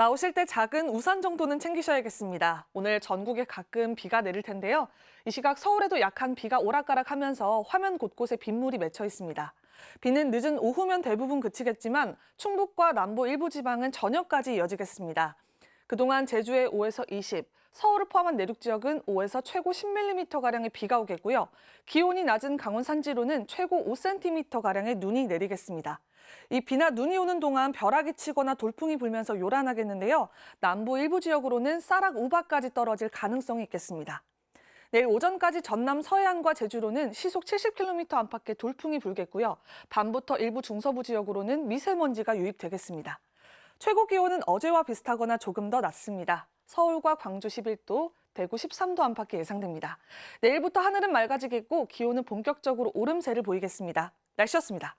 나오실 때 작은 우산 정도는 챙기셔야겠습니다. 오늘 전국에 가끔 비가 내릴 텐데요. 이 시각 서울에도 약한 비가 오락가락하면서 화면 곳곳에 빗물이 맺혀 있습니다. 비는 늦은 오후면 대부분 그치겠지만 충북과 남부 일부 지방은 저녁까지 이어지겠습니다. 그동안 제주에 5에서 20, 서울을 포함한 내륙 지역은 5에서 최고 10mm가량의 비가 오겠고요. 기온이 낮은 강원 산지로는 최고 5cm가량의 눈이 내리겠습니다. 이 비나 눈이 오는 동안 벼락이 치거나 돌풍이 불면서 요란하겠는데요. 남부 일부 지역으로는 쌀락 우박까지 떨어질 가능성이 있겠습니다. 내일 오전까지 전남 서해안과 제주로는 시속 70km 안팎의 돌풍이 불겠고요. 밤부터 일부 중서부 지역으로는 미세먼지가 유입되겠습니다. 최고 기온은 어제와 비슷하거나 조금 더 낮습니다. 서울과 광주 11도, 대구 13도 안팎이 예상됩니다. 내일부터 하늘은 맑아지겠고 기온은 본격적으로 오름세를 보이겠습니다. 날씨였습니다.